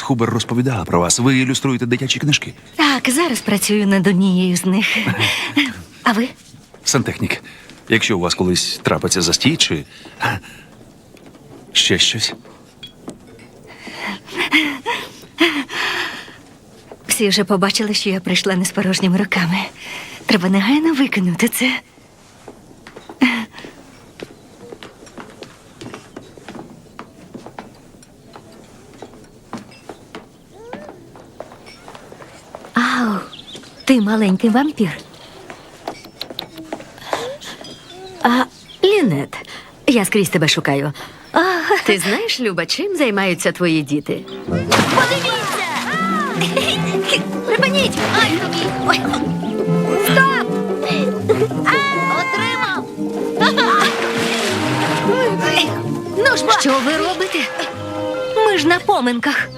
Хубер розповідала про вас. Ви ілюструєте дитячі книжки. Так, зараз працюю над однією з них. А ви? Сантехнік. Якщо у вас колись трапиться застій чи ще щось. Всі вже побачили, що я прийшла не з порожніми руками. Треба негайно викинути це. Ти маленький вампір. А, Лінет, я скрізь тебе шукаю. А, Ти знаєш, Люба, чим займаються твої діти? Подивіться! Припиніть! Ай, Ой. Стоп! Отримав! Ну ж, Що ви робите? ми ж на поминках.